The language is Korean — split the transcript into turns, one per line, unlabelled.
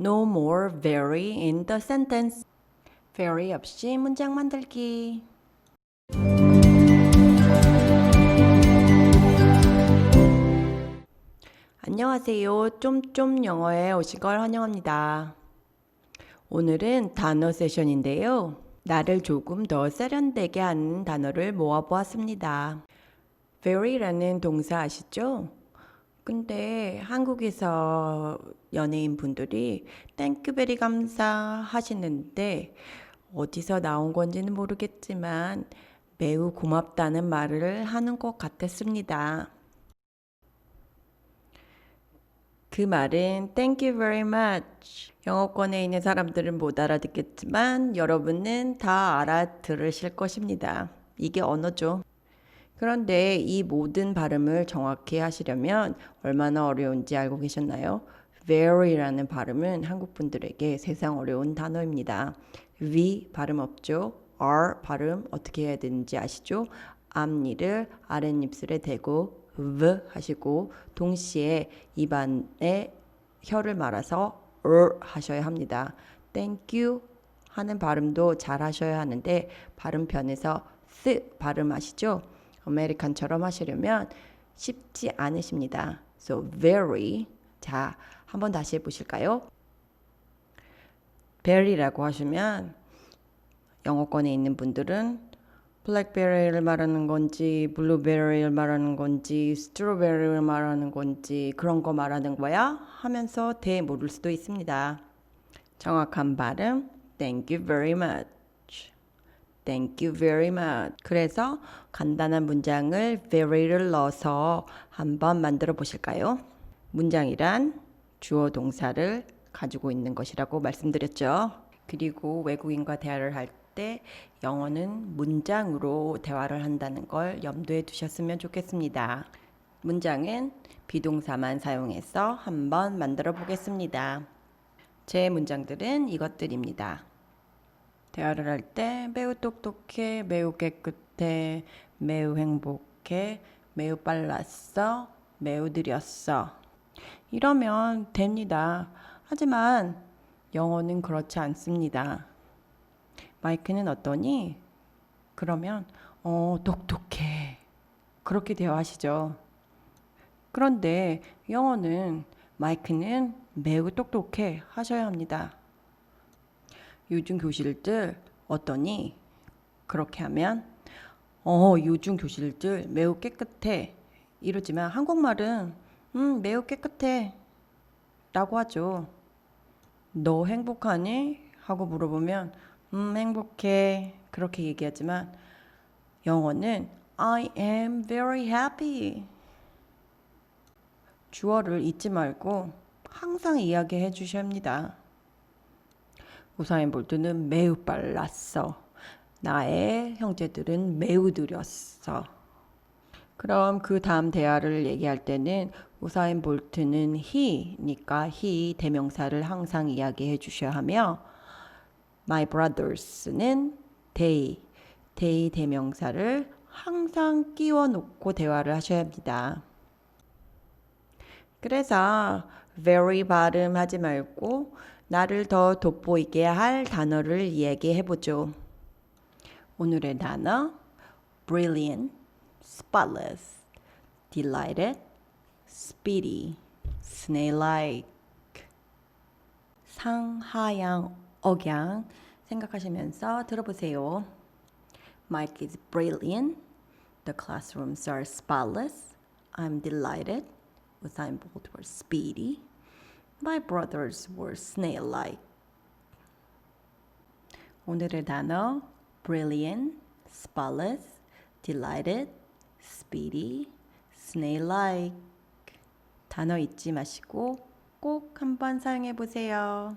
No more very in the sentence. very 없이 문장 만들기. 안녕하세요. 쫌쫌 영어에 오신 걸 환영합니다. 오늘은 단어 세션인데요. 나를 조금 더 세련되게 하는 단어를 모아보았습니다. very라는 동사 아시죠? 근데 한국에서 연예인 분들이 땡큐 베리 감사 하시는데 어디서 나온 건지는 모르겠지만 매우 고맙다는 말을 하는 것 같았습니다. 그 말은 thank you very much. 영어권에 있는 사람들은 못 알아듣겠지만 여러분은 다 알아들으실 것입니다. 이게 언어죠. 그런데 이 모든 발음을 정확히 하시려면 얼마나 어려운지 알고 계셨나요? very라는 발음은 한국 분들에게 세상 어려운 단어입니다. v 발음 없죠? r 발음 어떻게 해야 되는지 아시죠? 앞니를 아랫입술에 대고 v 하시고 동시에 입안에 혀를 말아서 er 하셔야 합니다. thank you 하는 발음도 잘 하셔야 하는데 발음 편에서 스 발음하시죠? 아메리칸처럼 하시려면 쉽지 않으십니다. So very 자 한번 다시 해보실까요? berry라고 하시면 영어권에 있는 분들은 블랙베리를 말하는 건지 블루베리를 말하는 건지 스트로베리를 말하는 건지 그런 거 말하는 거야 하면서 대 모를 수도 있습니다. 정확한 발음 Thank you very much. Thank you very much. 그래서 간단한 문장을 very를 넣어서 한번 만들어 보실까요? 문장이란 주어 동사를 가지고 있는 것이라고 말씀드렸죠. 그리고 외국인과 대화를 할 때 영어는 문장으로 대화를 한다는 걸 염두에 두셨으면 좋겠습니다. 문장은 비동사만 사용해서 한번 만들어 보겠습니다. 제 문장들은 이것들입니다. 대화를 할 때 매우 똑똑해, 매우 깨끗해, 매우 행복해, 매우 빨랐어, 매우 느렸어. 이러면 됩니다. 하지만 영어는 그렇지 않습니다. 마이크는 어떠니? 그러면 어, 똑똑해. 그렇게 대화하시죠. 그런데 영어는 마이크는 매우 똑똑해 하셔야 합니다. 요즘 교실들 어떠니? 그렇게 하면 어, 요즘 교실들 매우 깨끗해. 이러지만 한국말은 음, 매우 깨끗해. 라고 하죠. 너 행복하니? 하고 물어보면 음, 행복해. 그렇게 얘기하지만 영어는 I am very happy. 주어를 잊지 말고 항상 이야기해 주셔야 합니다. 우사인 볼트는 매우 빨랐어. 나의 형제들은 매우 느렸어. 그럼 그 다음 대화를 얘기할 때는 우사인 볼트는 he니까 he 대명사를 항상 이야기해 주셔야 하며 my brothers는 they, they 대명사를 항상 끼워 놓고 대화를 하셔야 합니다. 그래서 very 발음하지 말고 나를 더 돋보이게 할 단어를 얘기해 보죠. 오늘의 단어 brilliant, spotless, delighted, speedy, snail-like 상하양 억양 생각하시면서 들어보세요. Mike is brilliant. The classrooms are spotless. I'm delighted. Usain Bolt was speedy. My brothers were snail-like. 오늘의 단어 brilliant, spotless, delighted, speedy, snail-like. 단어 잊지 마시고 꼭 한번 사용해 보세요.